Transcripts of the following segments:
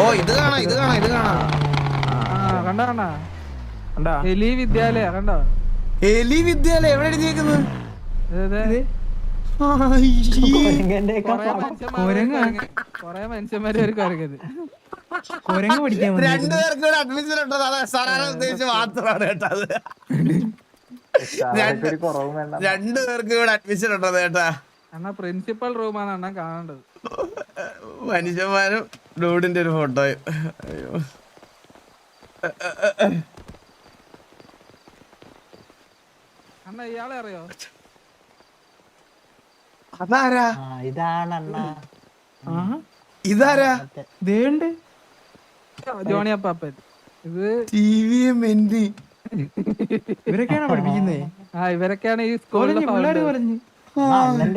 ഓ ഇത് കാണാം ഇത് കാണാം ഇത് കാണാം. കണ്ട കണ്ട? കണ്ടാ? എലി വിദ്യാലയ കണ്ടോ? എലി വിദ്യാലയ എവിടെ എഴുതിയേക്കുന്നത് കൊറേ മനുഷ്യന്മാര് കൊറേ മനുഷ്യന്മാര് ഒരു കുരങ്ങത് കുരങ്ങ് പഠിക്കാൻ വന്നു. രണ്ടുപേർക്കും കൂടെ അഡ്മിഷൻ ഉണ്ടോ? അതെ സാറാരെ ഉദ്ദേശിച്ച് മാത്രമാണ് കേട്ടത് രണ്ട് രണ്ടുപേർക്കും കൂടെ അഡ്മിഷൻ ഉണ്ടോ കേട്ടാ? എന്നാ പ്രിൻസിപ്പൽ റൂമാണ് അണ്ണൻ കാണേണ്ടത്. മനുഷ്യന്മാരും ഡൂഡിന്റെ ഒരു ഫോട്ടോ അയ്യോ. അണ്ണ ഇയാളെ അറിയോ? അതാരാ? ഇതാണ് ഇതാരാ? ദേണ്ട് ജോണി അപ്പാപ്പൻ. ഇത് ടി വി മെന്റി ഇവരൊക്കെയാണോ പഠിപ്പിക്കുന്നേ? ആ ഇവരൊക്കെയാണ് ഈ സ്കൂളിൽ പറഞ്ഞു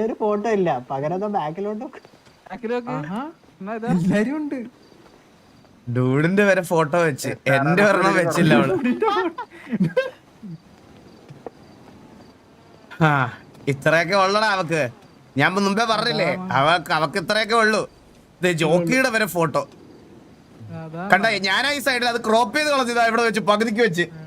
ഒരു ഫോട്ടോ ഇല്ല. പകരം ബാക്കിലോട്ട് എല്ലാരും ഉണ്ട്. ഡൂഡിന്റെ വരെ ഫോട്ടോ വെച്ച്. എന്റെ ഒരെണ്ണം വെച്ചില്ല അവൾ. ആ ഇത്രയൊക്കെ ഉള്ളടാ അവക്ക്. ഞാൻ മുമ്പേ പറഞ്ഞില്ലേ അവക്ക് അവക്ക് ഇത്രയൊക്കെ ഉള്ളൂ. ദേ ജോക്കിയുടെ വരെ ഫോട്ടോ. കണ്ട ഞാനാ ഈ സൈഡിൽ അത് ക്രോപ്പ് ചെയ്ത് കളഞ്ഞതാ ഇവിടെ വെച്ച് പകുതിക്ക് വെച്ച് ഇത് അങ്ങനെ വേണ്ടാന്ന് വെച്ചിട്ട്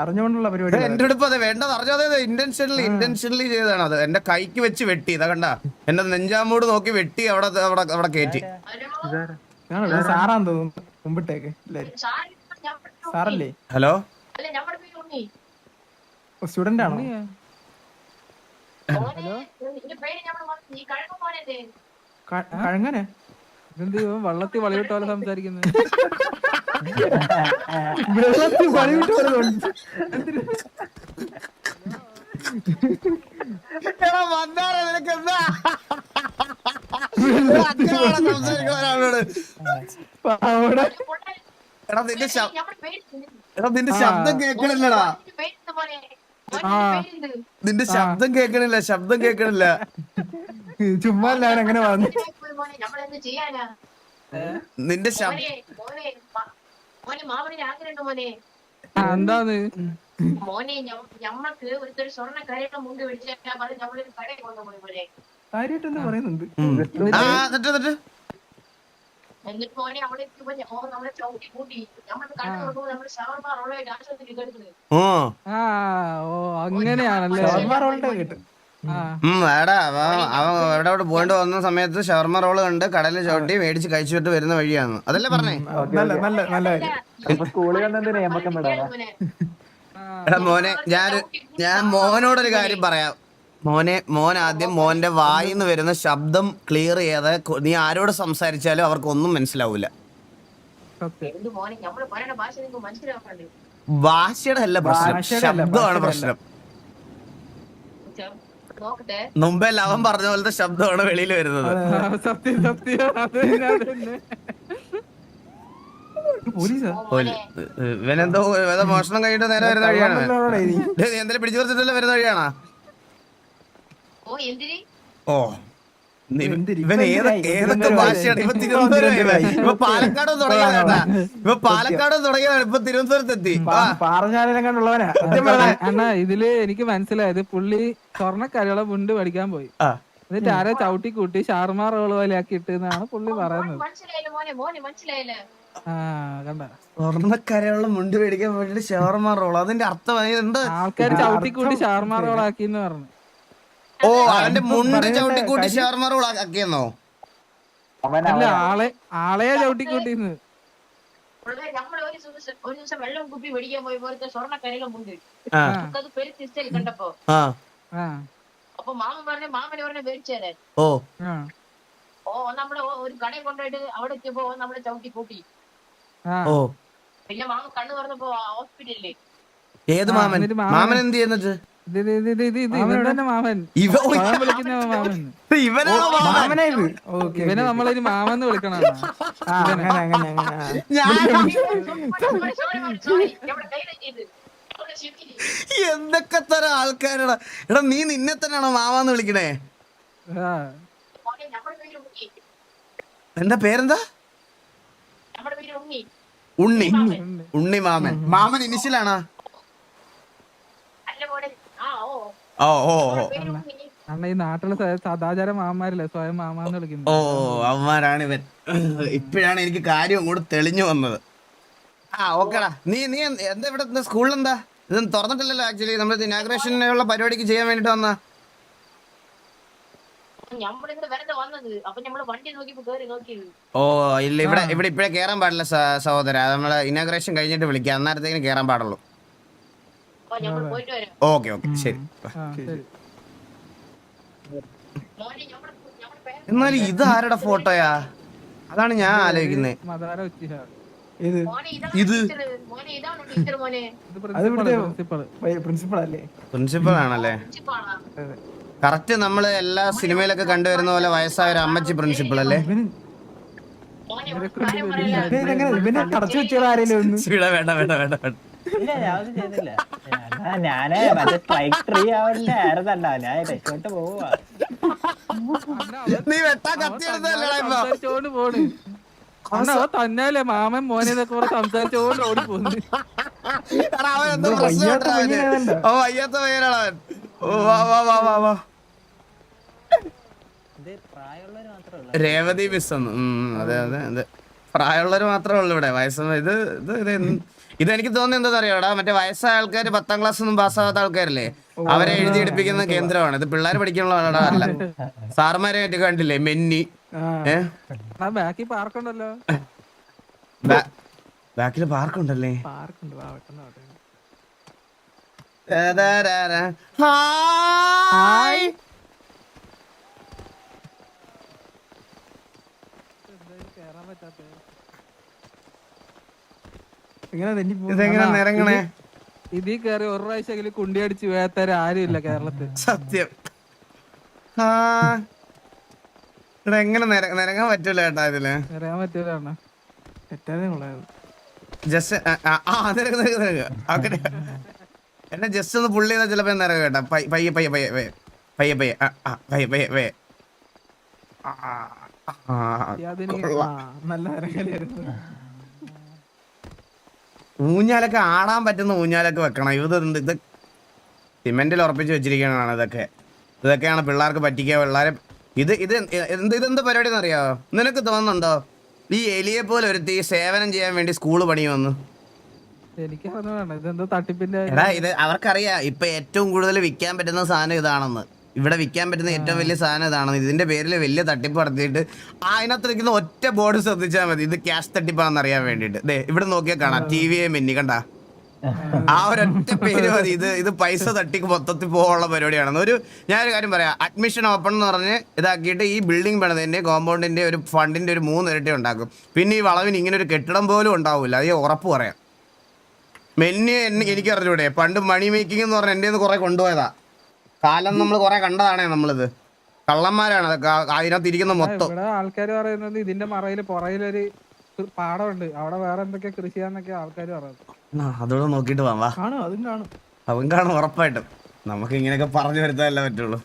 അറിഞ്ഞുകൊണ്ടുള്ള പരിപാടി എന്റെ അടുപ്പ് അതെ വേണ്ടത് അറിഞ്ഞത് ഇന്റൻഷനലി ഇന്റൻഷനലി ചെയ്തതാണ് അത്. എന്റെ കൈക്ക് വെച്ച് വെട്ടി. ഇതാ കണ്ട. എന്റെ നെഞ്ചാമൂട് നോക്കി വെട്ടി അവിടെ അവിടെ അവിടെ കയറ്റി ആണോ ഇത് സാറാന്ന് തോന്നുന്നു മുമ്പിട്ടേക്ക്. സാറല്ലേ? ഹലോ? സ്റ്റുഡന്റ് ആണോ? ഹലോ കഴങ്ങനെ ഇതെന്ത് വള്ളത്തി വള്ളത്തിൽ വളവിട്ട പോലെ സംസാരിക്കുന്നത് വെള്ളത്തിൽ പണി സംസാരിക്കുന്ന അവിടെ എടാ നിന്റെ എടാ നിന്റെ ശബ്ദം കേക്കണില്ലടാ. നിന്റെ ശബ്ദം കേക്കണില്ല ശബ്ദം കേക്കണില്ല. ചുമ്മാ ഞാൻ അങ്ങനെ വന്നു നിന്റെ ശബ്ദം മോനെ മാമന് ആഗ്രഹമുണ്ട് മോനെ? ആ, എന്താന്ന്? മോനെ ഞമ്മക്ക് ഒരു സ്വർണ കരയുടെ മുണ്ട് പിടിച്ചാൽ പറഞ്ഞ് നമ്മളൊരു കടയിൽ കൊണ്ടു പോയി മോനെ. പറയുന്നുണ്ട്. ആ എന്നിട്ട്? മോനെ അവിടെ എത്തിയപ്പോ നമ്മളെ ചവിട്ടി കൂട്ടി. നമ്മൾ നമ്മുടെ ആശുപത്രി ഓ. ആ ഓ അങ്ങനെയാണല്ലേ? ഷവർമ്മ റോളിന്റെ കേട്ട്. അവൻ അവൻ എവിടെ അവിടെ പോയിട്ട് വന്ന സമയത്ത് ഷവർമ റോൾ കണ്ട് കടലിൽ ചവിട്ടി മേടിച്ച് കഴിച്ചിട്ട് വരുന്ന വഴിയാണ്. അതല്ലേ പറഞ്ഞേ? എടാ മോനെ ഞാൻ ഞാൻ മോനോടൊരു കാര്യം പറയാം. മോനെ മോൻ ആദ്യം മോന്റെ വായിന്ന് വരുന്ന ശബ്ദം ക്ലിയർ ചെയ്യാതെ നീ ആരോട് സംസാരിച്ചാലും അവർക്ക് ഒന്നും മനസ്സിലാവൂല ഭാഷയുടെ അല്ല പ്രശ്നം. ശബ്ദമാണ് പ്രശ്നം. നോക്കട്ടെ അവൻ പറഞ്ഞ പോലത്തെ ശബ്ദമാണ് വെളിയിൽ വരുന്നത്. സത്യം സത്യം. അത് തന്നെ അത് തന്നെ. പോലീസാ? ഓ മോനെ ഇവനെന്തോ ഏതോ മോഷണം കഴിഞ്ഞിട്ട് നേരെ വരുന്ന വഴിയാണ്. ഇവൻ. ഡേയ്, നീ എന്തെങ്കിലും പിടിച്ചു പറിച്ചിട്ടല്ലേ വരുന്ന വഴിയാണോ? ഓ എന്തിന്? ഇവൻ ഏതൊക്കെ ഭാഷയാണ്? ഇപ്പൊ. തിരുവനന്തപുരം ഇപ്പൊ പാലക്കാട് തുടങ്ങിയതാ ഇപ്പൊ പാലക്കാട്. തുടങ്ങിയതാണ്. ഇപ്പൊ തിരുവനന്തപുരത്ത് എത്തി ആ. പാറഞ്ഞാലിനെ കണ്ടുള്ളവനാ. അണ്ണാ ഇതിൽ എനിക്ക് മനസ്സിലായത് പുള്ളി സ്വർണക്കരകളെ മുണ്ട് പഠിക്കാൻ പോയി. ആ. എന്നിട്ട് ആരെ ചവിട്ടി കൂട്ടി ഷാർമാ റോൾ പോലെ ആക്കി ഇട്ടെന്നാണ് പുള്ളി പറയുന്നത്. മനസ്സിലായില്ല മോനെ മോനെ മനസ്സിലായില്ല. ആ കണ്ട? സ്വർണക്കരയുള്ള മുണ്ട് മേടിക്കാൻ വേണ്ടിട്ട് ഷവർമ റോൾ അതിന്റെ അർത്ഥം ആൾക്കാർ ചവിട്ടി കൂട്ടി ഷാർമാ റോൾ ആക്കി എന്ന് പറഞ്ഞു. ഓ അവന്റെ മുണ്ട് ചവിട്ടിക്കൂട്ടി ഷവർമ റോൾ ആക്കിയെന്നോ? അല്ല ആളെ ആളെയാ ചവിട്ടി നമ്മൾ ഒരു ദിവസം ഒരു ദിവസം വെള്ളം കുപ്പി മേടിക്കാൻ പോയി പോലത്തെ മുണ്ട് കണ്ടപ്പോ. അപ്പൊ മാമൻ പറഞ്ഞു മാമന് പറഞ്ഞ മേടിച്ചേരെ. ഓ. ഓ നമ്മൾ ഒരു കടയിൽ കൊണ്ടുപോയിട്ട് അവിടെ എത്തിയപ്പോ നമ്മളെ ചവിട്ടി കൂട്ടി ആ. ഓ പിന്നെ മാമൻ കണ്ണു പറഞ്ഞപ്പോ ഹോസ്പിറ്റലിൽ. ഏത് മാമൻ- മാമൻ എന്ത് ചെയ്യുന്നത്? ഇവനെ നമ്മളൊരു മാമെന്ന് വിളിക്കണം എന്തൊക്കെ തരം ആൾക്കാരാണ് എടാ നീ നിന്നെ തന്നെയാണോ മാമാന്ന് വിളിക്കണേ? എന്താ പേരെന്താ? നമ്മുടെ പേര് ഉണ്ണി. ഉണ്ണി. ഉണ്ണി മാമൻ. മാമൻ ഇനിഷ്യലാണോ അല്ല മോനെ ആ ഓ ഓ കാരണം ഈ നാട്ടിലെ സദാചാര മാമാരില്ലേ? സ്വയം മാമാന്ന് ഓ അവന്മാരാണ് ഇവൻ. ഇപ്പോഴാണ് എനിക്ക് കാര്യം കൂടെ തെളിഞ്ഞു വന്നത്. ആ ഓക്കേടാ. നീ നീ എന്താ ഇവിടെ സ്കൂളിൽ എന്താ ഇത് തുറന്നിട്ടില്ലല്ലോ ആക്ച്വലി നമ്മൾ ഇനാഗ്രേഷനുള്ള പരിപാടിക്ക് ചെയ്യാൻ വേണ്ടിട്ട് വന്ന. ഓ ഇല്ല ഇവിടെ ഇവിടെ ഇപ്പഴേ കേറാൻ പാടില്ല സഹോദര. നമ്മൾ ഇനാഗ്രേഷൻ കഴിഞ്ഞിട്ട് വിളിക്കാം. അന്നേരത്തേക്കിന് കേറാൻ പാടുള്ളൂ അപ്പൊ നമ്മൾ പോയിട്ട് വരാം ഓക്കെ ഓക്കെ. ശരി. ആ ശരി. മോനെ നമ്മുടെ നമ്മുടെ പേര് എന്നാലും ഇത് ആരുടെ ഫോട്ടോയാ? അതാണ് ഞാൻ ആലോചിക്കുന്നത് ഇത്? പ്രിൻസിപ്പൾ അല്ലേ? പ്രിൻസിപ്പൾ ആണല്ലേ? കറക്റ്റ് നമ്മൾ എല്ലാ സിനിമയിലൊക്കെ കണ്ടുവരുന്ന പോലെ വയസ്സായ ഒരു അമ്മച്ചി പ്രിൻസിപ്പൾ അല്ലേ? വേണ്ട വേണ്ട വേണ്ട വേണ്ട. ഇല്ല ഞാൻ ഒന്നും ചെയ്തില്ല ഞാനാ മറ്റേ സ്ട്രൈക്ക് ട്രീ ആവില്ല ആയിരുന്നല്ല ഞാൻ രക്ഷോട്ട് പോവാ നീ വെട്ടാ കത്തി എടുത്തല്ലടാ ഇപ്പൊ സംസാരിച്ചോണ്ട് പോണ്. അണ്ണാ, അവൻ തന്നെയല്ലേ മാമൻ മോനെ ഇതൊക്കെ കൂടെ സംസാരിച്ചോണ്ട് ഓടി പോകുന്നു എടാ, അവൻ എന്തോ എന്തോ പ്രശ്നം വയ്യാത്ത ഉണ്ടെടാ അവന്. പയ്യനാണല്ലോ. ഓ വയ്യാത്ത പയ്യനാണ് അവൻ. ഓ, വാ വാ വാ വാ വാ. ഇത് പ്രായമുള്ളവര് മാത്രമേ ഉള്ളൂ. രേവതി മിസ് ഒന്ന് ഉം, അതെ അതെ അതെ. പ്രായമുള്ളവർ മാത്രമേ ഉള്ളൂ ഇവിടെ. വയസ്സൊന്നും ഇത് ഇത് ഇത് എന്ത്- ഇത് എനിക്ക് തോന്നുന്നത് എന്താ അറിയാടാ മറ്റേ വയസ്സായ ആൾക്കാർ പത്താം ക്ലാസ് ഒന്നും പാസ്സാകാത്ത ആൾക്കാരല്ലേ? അവരെ എഴുതി എടുപ്പിക്കുന്ന കേന്ദ്രമാണ്. ഇത് പിള്ളേർ പഠിക്കാനുള്ള അല്ല സാർമാരെ മറ്റേ കണ്ടില്ലേ? മെന്നി. ബാക്കിൽ വാ, പെട്ടെന്ന്. ദാദാരാരാ. ഹായ് എന്തായാലും കേറാൻ പറ്റാത്ത ഇങ്ങനെ തെന്നി പോകും ഇതെങ്ങനെ നിരങ്ങണേ? ഇതിൽ കയറി ഒരു പ്രാവശ്യം കുണ്ടി അടിച്ച് വേത്തര ആരും ഇല്ല കേരളത്തിൽ. സത്യം. ആ. ഇവിടെ എങ്ങനെ നിര- നിരങ്ങാൻ പറ്റൂല കേട്ടാ ഇതിൽ? പറ്റൂല ജസ്റ്റ് ആ നിരക്ക് നിരക്ക് നിരക്ക് ഓക്കെ. എന്നെ ജസ്റ്റ് ഒന്ന് പുള്ളി ചെയ്താൽ ചിലപ്പോ നിരക്ക് കേട്ടാ. പയ്യ പയ്യെ പയ്യെ പയ്യെ. പയ്യെ പയ്യെ പയ്യെ പയ്യെ പയ്യെ. നല്ല അരങ്ങലായിരുന്നു ഊഞ്ഞാലൊക്കെ ആടാൻ പറ്റുന്ന ഊഞ്ഞാലൊക്കെ വെക്കണം. ഇത് ഇത് സിമെന്റിൽ ഉറപ്പിച്ച് വെച്ചിരിക്കണതാണ് ഇതൊക്കെ. ഇതൊക്കെയാണ് പിള്ളേർക്ക് പറ്റിക്കുക. പിള്ളേരെ ഇത് ഇത് എന്ത് ഇതെന്ത് പരിപാടി എന്നറിയാമോ നിനക്ക് തോന്നുന്നുണ്ടോ? ഈ എലിയെ പോലെ ഒരുത്തി സേവനം ചെയ്യാൻ വേണ്ടി സ്കൂൾ പണി എനിക്ക് അറിഞ്ഞതാണ് ഇതെന്തോ തട്ടിപ്പിന്റെ എടാ ഇത് അവർക്കറിയാം. ഇപ്പൊ ഏറ്റവും കൂടുതൽ വിൽക്കാൻ പറ്റുന്ന സാധനം ഇതാണെന്ന്. ഇവിടെ വിൽക്കാൻ പറ്റുന്ന ഏറ്റവും വലിയ സാധനം ഇതാണെന്ന് ഇതിന്റെ പേരിൽ വലിയ തട്ടിപ്പ് നടത്തിയിട്ട് ആ, അതിനകത്ത് നിൽക്കുന്ന ഒറ്റ ബോർഡ് ശ്രദ്ധിച്ചാൽ മതി. ഇത് ക്യാഷ് തട്ടിപ്പാണെന്ന് അറിയാൻ വേണ്ടിയിട്ട്. ദേ ഇവിടെ നോക്കിയാൽ കാണാം. ടി വി മെന്നി കണ്ട? ആ. ഒരൊറ്റ പേര് മതി. ഇത് ഇത് പൈസ തട്ടിക്ക് മൊത്തത്തിൽ പോകാനുള്ള പരിപാടിയാണെന്ന്. ഒരു ഞാനൊരു കാര്യം പറയാം. അഡ്മിഷൻ ഓപ്പൺ എന്ന് പറഞ്ഞ് ഇതാക്കിയിട്ട് ഈ ബിൽഡിംഗ് പണിതിന്റെ കോമ്പൗണ്ടിന്റെ ഒരു ഫണ്ടിന്റെ ഒരു മൂന്ന് ഇരട്ടി ഉണ്ടാക്കും. പിന്നെ ഈ വളവിന് ഇങ്ങനെ ഒരു കെട്ടിടം പോലും ഉണ്ടാവില്ല അത് ഉറപ്പ് പറയാം. മെന്നി എനിക്ക് അറിഞ്ഞൂടെ പണ്ട് മണി മേക്കിംഗ് എന്ന് പറഞ്ഞാൽ എന്റെ കുറെ കൊണ്ടുപോയതാ. കാലം നമ്മൾ കുറെ കണ്ടതാണേ നമ്മളിത്. കള്ളന്മാരാണ് അതിനകത്ത് ഇരിക്കുന്ന മൊത്തം. ആൾക്കാർ പറയുന്നത് ഇതിന്റെ മറയിൽ പുറയിലൊരു പാടമുണ്ട്. അവിടെ വേറെ എന്തൊക്കെ കൃഷി ആൾക്കാർ പറയുന്നത്. അതോടെ നോക്കിയിട്ട് വാ കാണും അതും കാണും. അവൻ കാണും ഉറപ്പായിട്ടും. നമുക്ക് ഇങ്ങനെയൊക്കെ പറഞ്ഞു വരുത്താനല്ല പറ്റുള്ളൂ.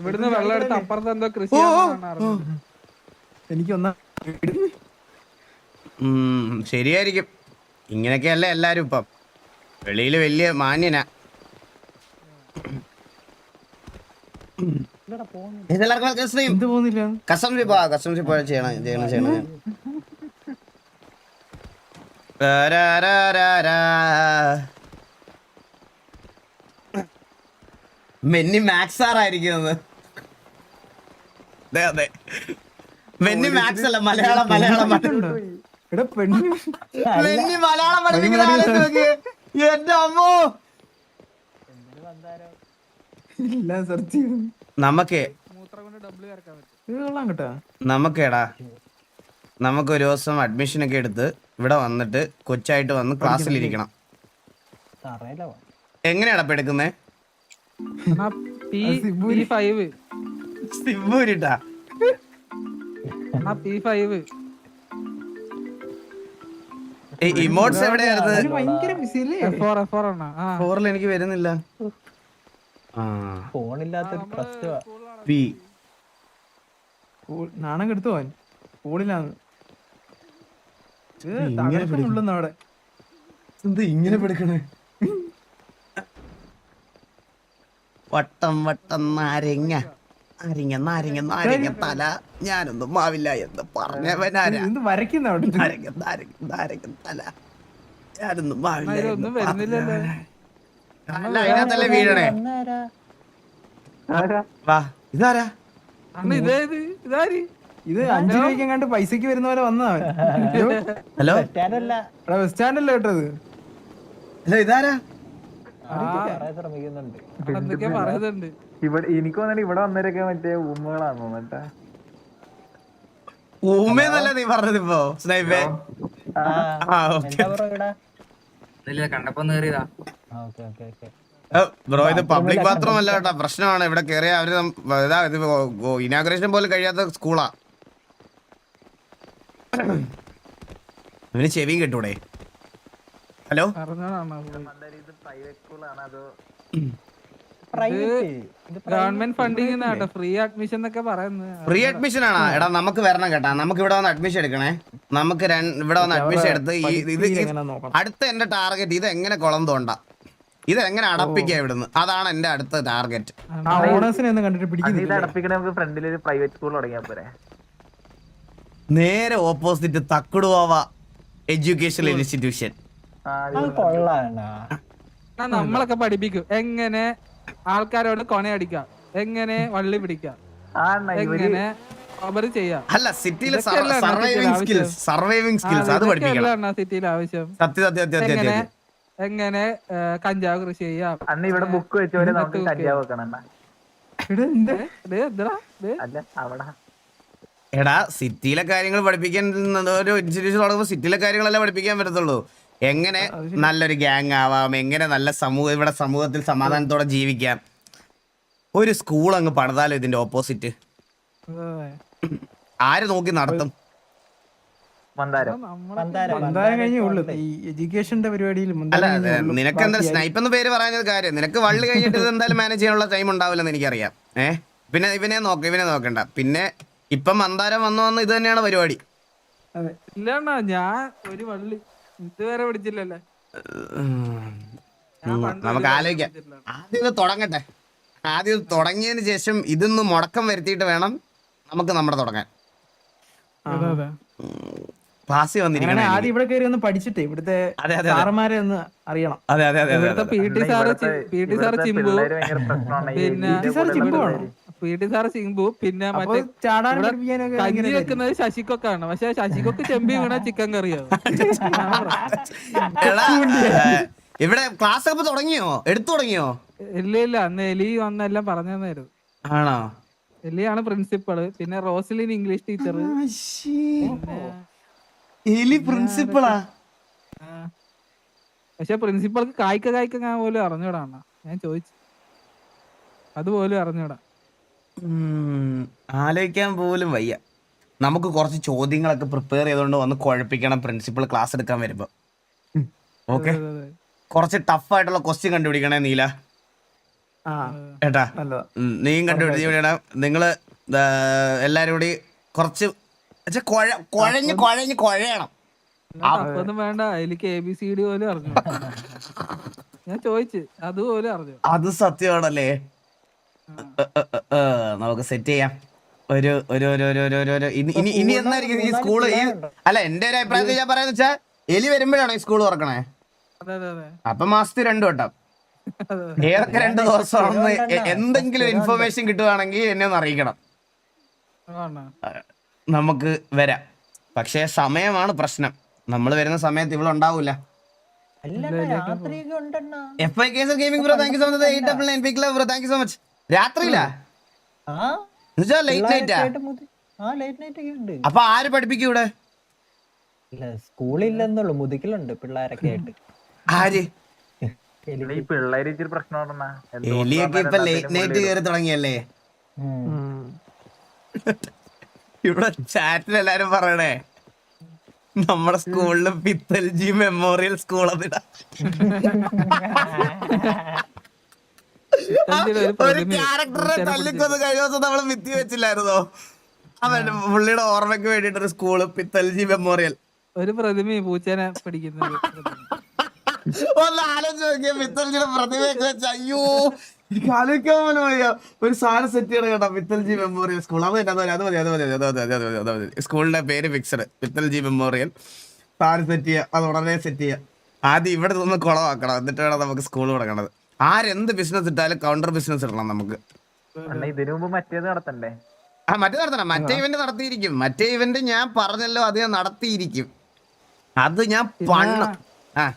ഇവിടുന്ന് വെള്ളം എടുത്ത് അപ്പുറത്ത് എന്തോ കൃഷി ചെയ്യാന്നാണ് അറിഞ്ഞത്. എനിക്ക് ഒന്നാ ഉം, ശരിയായിരിക്കും. ഇങ്ങനെയൊക്കെയല്ലേ എല്ലാരും ഇപ്പം. വെളിയിൽ വലിയ മാന്യനാ. കസം സിപ്പ് കസം സിപ്പ് ചെയ്യണം ചെയ്യണം ചെയ്യണം. മെന്നി മാക്സ് ആറായിരിക്കുന്നത് അതെ അതെ മെന്നി മാക്സ് അല്ല മലയാളം മലയാളം. മലയാളം. മലയാളം പഠിപ്പിക്കുന്ന ആലോചിച്ച് നോക്കിയേ. എന്റെ അമ്മോ. സെർച്ച് നമുക്കേ നമുക്കേടാ. നമുക്ക് ഒരു ദിവസം അഡ്മിഷൻ ഒക്കെ എടുത്ത് ഇവിടെ വന്നിട്ട് കൊച്ചായിട്ട് വന്ന് ക്ലാസ്സിൽ ഇരിക്കണം. എങ്ങനെയാടാ ഇപ്പൊ എടുക്കുന്നേ സിബൂരിട്ടാ. പി ഫൈവ് ആണ്. ആ. ഫോറിൽ എനിക്ക് വരുന്നില്ല. ആ. ഫോണില്ലാത്തൊരു പ്രശ്നമാ. നാണം കെടുത്തു പോവാൻ ഉള്ളു അവിടെ. എന്ത് ഇങ്ങനെ പിടിക്കണേ വട്ടം വട്ടം നാരങ്ങ. നാരങ്ങ നാരങ്ങ നാരങ്ങ തല. ഞാനൊന്നും മാവില്ല എന്ന് പറഞ്ഞവനാരാ ഇത് വരയ്ക്കുന്ന അവിടെ നാരങ്ങ നാരങ്ങ നാരങ്ങ തല. ഞാനൊന്നും മാവില്ല എന്ന് അതിലൊന്നും വരുന്നില്ലല്ലോ. പറഞ്ഞവനാരാ. അല്ല അതിനകത്തല്ലേ വീഴണേ? വാ ഇതാരാ? അണ്ണ ഇതേത് ഇതാര്? ഇത് അഞ്ചു രൂപയ്ക്ക് കണ്ട് പൈസക്ക് വരുന്ന പോലെ വന്നവൻ ഹലോ? ബസ് സ്റ്റാൻഡല്ല കേട്ടത്? ഹലോ ഇതാരാ? ഇവിടെ എനിക്ക് വന്നിട്ട് ഇവിടെ വന്നവരൊക്കെ മറ്റേ ഉമ്മകളാന്ന് തോന്നട്ടെ ഊമേന്നല്ല നീ പറഞ്ഞത് ഇപ്പോ? സ്നൈപ്പേ ബ്രോ ഇവിടെ? ഇല്ല കണ്ടപ്പോ നേറിയതാ ഓക്കെ ഓക്കെ ഓക്കെ. ബ്രോ ഇത് പബ്ലിക് ബാത്റൂം അല്ല കേട്ടോ പ്രശ്നമാണ്. ഇവിടെ കേറിയ അവർ ഇതാ ഇത് ഇനാഗ്രേഷൻ പോലും കഴിയാത്ത സ്കൂളാ ഇവന് ചെവിയും കിട്ടൂടെ? ഹലോ? അറിഞ്ഞോടാണ് ഇത് പ്രൈവറ്റ് സ്കൂളാണ് അതോ private government funding free admission എന്നൊക്കെ പറയുന്നത്. ഫ്രീ അഡ്മിഷൻ ആണോ? എടാ നമുക്ക് വരണം കേട്ടാ. നമുക്ക് ഇവിടെ വന്ന് അഡ്മിഷൻ എടുക്കണേ. നമുക്ക് ഇവിടെ വന്ന് അഡ്മിഷൻ എടുത്ത് ഈ ഇത് അടുത്ത എന്റെ ടാർഗറ്റ് ഇത് എങ്ങനെ കുളം തോണ്ട? ഇത് എങ്ങനെ അടപ്പിക്ക ഇവിടുന്ന്? അതാണ് എന്റെ അടുത്ത ടാർഗറ്റ് നേരെ ഓപ്പോസിറ്റ് തക്കുടുവാവ എഡ്യൂക്കേഷണൽ ഇൻസ്റ്റിറ്റ്യൂഷൻ അത് കൊള്ളാണ് നമ്മളൊക്കെ പഠിപ്പിക്കും. എങ്ങനെ ആൾക്കാരോട് കൊണയടിക്കാം? എങ്ങനെ വള്ളി പിടിക്കാം? ആ അണ്ണാ, എങ്ങനെ അല്ല സിറ്റിയിലെ സർവൈവിംഗ് സ്കിൽസ് സർവൈവിംഗ് സ്കിൽസ് അത് പഠിപ്പിക്കണം. സിറ്റിയിൽ ആവശ്യം? സത്യ സത്യ സത്യം എങ്ങനെ കഞ്ചാവ് കൃഷി ചെയ്യാം? അന്ന് ഇവിടെ ബുക്ക് വെച്ചവരെ നമുക്ക് കഞ്ചാവ് വെക്കണം എടാ സിറ്റിയിലെ കാര്യങ്ങൾ പഠിപ്പിക്കാൻ ഒരു ഇൻസ്റ്റിറ്റ്യൂഷൻ തുടങ്ങുമ്പോൾ സിറ്റിയിലെ കാര്യങ്ങളല്ലേ പഠിപ്പിക്കാൻ പറ്റത്തുള്ളൂ. എങ്ങനെ നല്ലൊരു ഗ്യാങ് ആവാം എങ്ങനെ നല്ല സമൂഹം ഇവിടെ സമൂഹത്തിൽ സമാധാനത്തോടെ ജീവിക്കാം. ഒരു സ്കൂൾ അങ്ങ് പണിതാലോ ഇതിന്റെ ഓപ്പോസിറ്റ് ആര് നോക്കി നടത്തും? മന്ദാരം. നമ്മളെ മന്ദാരം. മന്ദാരം കഴിഞ്ഞേ ഈ എഡ്യൂക്കേഷന്റെ പരിപാടിയിൽ അല്ല മന്ദാരം കഴിഞ്ഞേ നിനക്ക് എന്താ സ്നൈപ്പ് എന്ന് പേര് പറയുന്നത് കാര്യം. നിനക്ക് വള്ളി കഴിഞ്ഞിട്ട് ഇത് എന്തായാലും മാനേജ് ചെയ്യാനുള്ള ടൈം ഉണ്ടാവില്ലെന്ന് എനിക്കറിയാം. ഏഹ് പിന്നെ ഇവനെ നോക്ക ഇവനെ നോക്കണ്ട. പിന്നെ ഇപ്പം മന്ദാരം വന്നു വന്ന് ഇത് തന്നെയാണ് പരിപാടി. ഇല്ല ഇല്ലണ്ണാ ഞാൻ ഒരു വള്ളി ഇതുവരെ പിടിച്ചില്ലല്ലേ? നമുക്ക് ആലോചിക്കാം. ആദ്യം ഇത് തുടങ്ങട്ടെ. ആദ്യം ഇത് തുടങ്ങിയതിന് ശേഷം ഇതൊന്ന് മുടക്കം വരുത്തിയിട്ട് വേണം നമുക്ക് നമ്മുടെ തുടങ്ങാൻ. പാസി വന്നിരിക്കണം ആദ്യം. ഇവിടെ കയറി ഒന്ന് പഠിച്ചിട്ടേ ഇവിടുത്തെ സാറന്മാരെ ഒന്ന് അറിയണം. അതെ അതെ അതെ P T sir P T sir Chimbu പിന്നെ സാറ് ചിമ്പു ആണോ? പി ടി സാറ് ചിമ്പു പിന്നെ മറ്റേ കഞ്ഞി വെക്കുന്നത് ശശികൊക്കാണ് പക്ഷെ ശശികൊക്ക് ചെമ്പി വീണ ചിക്കൻ കറിയോ. എടാ, ഇവിടെ ക്ലാസ് ഒക്കെ തുടങ്ങിയോ? എടുത്തു തുടങ്ങിയോ? ഇല്ല ഇല്ല. അന്ന് എലി വന്നെല്ലാം പറഞ്ഞു തന്നായിരുന്നു ആണോ? എലിയാണ് പ്രിൻസിപ്പൾ പിന്നെ റോസലിൻ ഇംഗ്ലീഷ് ടീച്ചർ എലി പ്രിൻസിപ്പളാ പക്ഷെ പ്രിൻസിപ്പൾക്ക് കായ്ക്ക കായ്ക്ക ഞാൻ പോലും അറിഞ്ഞൂടാ അണ്ണാ. ഞാൻ ചോദിച്ചു. അതുപോലും അറിഞ്ഞൂടാ. ആലോചിക്കാൻ പോലും വയ്യ. നമുക്ക് കുറച്ച് ചോദ്യങ്ങളൊക്കെ പ്രിപ്പയർ ചെയ്തുകൊണ്ട് വന്ന് കുഴപ്പിക്കണം പ്രിൻസിപ്പൾ ക്ലാസ് എടുക്കാൻ വരുമ്പോ. ഓക്കെ. കുറച്ച് ടഫ് ആയിട്ടുള്ള ക്വസ്റ്റ്യൻ കണ്ടുപിടിക്കണേ നീല. ഏട്ടാ നീയും കണ്ടുപിടിക്കണം നിങ്ങൾ എല്ലാരും കൂടി കുറച്ച് ച്ചാ കുഴ- കുഴഞ്ഞ് കുഴഞ്ഞ് കുഴയണം. വേണ്ട. എനിക്ക് എ ബി സി ഡി പോലും അറിഞ്ഞു? ഞാൻ ചോദിച്ചു അതുപോലെ അറിഞ്ഞു? അത് സത്യമാണല്ലേ? നമുക്ക് സെറ്റ് ചെയ്യാം. ഒരു ഒരു ഒരു ഒരു ഒരു ഒരു ഒരു. ഇനി ഇനി ഇനി എന്നായിരിക്കും ഈ സ്കൂൾ ഈ അല്ല എന്റെ ഒരു അഭിപ്രായത്തിൽ ഞാൻ പറയാന്ന് വെച്ചാ എലി വരുമ്പോഴാണോ ഈ സ്കൂൾ തുറക്കണേ? അതെ അതെ അതെ. അപ്പൊ മാസത്തിൽ രണ്ടു വട്ടം. ഏതൊക്കെ രണ്ട് ദിവസമാണെന്ന് എന്തെങ്കിലും ഇൻഫർമേഷൻ കിട്ടുവാണെങ്കിൽ എന്നെ ഒന്ന് അറിയിക്കണം? നമുക്ക് വരാം. പക്ഷേ സമയമാണ് പ്രശ്നം. നമ്മൾ വരുന്ന സമയത്ത് ഇവിടെ ഉണ്ടാവൂല. F I case gaming bro thank you so much eight double nine pic bro thank you so much രാത്രിയിലാ? Late നൈറ്റാ അപ്പൊ ആര് പഠിപ്പിക്കും ഇവിടെ? ഇല്ല സ്കൂളില്ലെന്നുള്ളു. മുതുക്കിലുണ്ട് പിള്ളേരൊക്കെ ആയിട്ട്. ആര്? എലിയൊക്കെ ഇപ്പൊ ലേറ്റ് നൈറ്റ് കയറി തുടങ്ങിയല്ലേ. ഇവിടെ ചാറ്റിൽ എല്ലാരും പറയണേ. നമ്മുടെ സ്കൂളിൽ പിത്തൽജി മെമ്മോറിയൽ സ്കൂൾ അതിടാ. ഒരു ക്യാരക്ടറെ തല്ലിക്കൊന്ന് കഴിഞ്ഞ ദിവസം നമ്മൾ വിത്തി വെച്ചില്ലായിരുന്നോ? അവൻ പുള്ളിയുടെ ഓർമ്മയ്ക്ക് വേണ്ടിട്ട് ഒരു സ്കൂൾ പിത്തൽജി മെമ്മോറിയൽ ഒരു പ്രതിമ പൂച്ചേനെ പിടിക്കുന്നത് ഒന്ന് ആലോചിച്ച് നോക്കിയ പിത്തൽജിയുടെ പ്രതിമയൊക്കെ വെച്ച് അയ്യോ എനിക്ക് ആലോചിക്കാൻ പോലും വയ്യ. ഒരു സാധനം സെറ്റ് ചെയ്യണം കേട്ടോ പിത്തൽജി മെമ്മോറിയൽ സ്കൂൾ അത് തന്നെ അത് മതി അത് മതി അത് മതി അത് മതി അത് മതി. സ്കൂളിന്റെ പേര് ഫിക്സഡ് പിത്തൽജി മെമ്മോറിയൽ സാധനം സെറ്റ് ചെയ്യുക അത് ഉടനെ സെറ്റ് ചെയ്യുക. ആദ്യം ഇവിടെ നിന്ന് കുളമാക്കണം എന്നിട്ട് വേണം നമുക്ക് സ്കൂൾ തുടങ്ങണത്. ആരെന്ത് ബിസിനസ് ഇട്ടാലും കൗണ്ടർ ബിസിനസ് ഇടണം നമുക്ക്. അണ്ണ ഇതിനു മുമ്പ് മറ്റേത് നടത്തണ്ടേ? ആ മറ്റേ നടത്തണം. മറ്റേ ഇവന്റ് നടത്തിയിരിക്കും. മറ്റേ ഇവന്റ് ഞാൻ പറഞ്ഞല്ലോ അത് ഞാൻ നടത്തിയിരിക്കും. അത് ഞാൻ പണ്ണം ആ.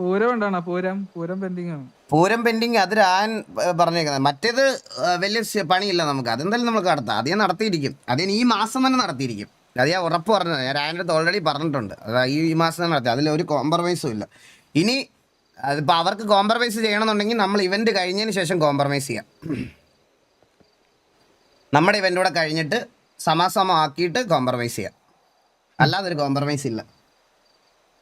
പൂരം ഉണ്ടാണോ? പൂരം? പൂരം പെൻഡിങ് ആണ്. പൂരം പെൻഡിങ് അത് ഞാൻ പറഞ്ഞേക്കുന്നത്. മറ്റേത് വലിയ പണിയില്ല നമുക്ക്. അതെന്തായാലും നമുക്ക് നടത്താം. അത് ഞാൻ നടത്തിയിരിക്കും. അത് ഞാൻ ഈ മാസം തന്നെ നടത്തിയിരിക്കും. അത് ഞാൻ ഉറപ്പ് പറഞ്ഞത്. ഞാൻ രായന്റെ അടുത്ത് ഓൾറെഡി പറഞ്ഞിട്ടുണ്ട്. അത് ഈ ഈ മാസം തന്നെ നടത്തി. അതിൽ ഒരു കോംപ്രമൈസും ഇല്ല. ഇനി അതിപ്പോൾ അവർക്ക് കോംപ്രമൈസ് ചെയ്യണമെന്നുണ്ടെങ്കിൽ നമ്മൾ ഇവന്റ് കഴിഞ്ഞതിന് ശേഷം കോംപ്രമൈസ് ചെയ്യാം. നമ്മുടെ ഇവന്റ് കൂടെ കഴിഞ്ഞിട്ട് സമാസമം ആക്കിയിട്ട് കോംപ്രമൈസ് ചെയ്യാം. അല്ലാതെ ഒരു കോംപ്രമൈസ് ഇല്ല.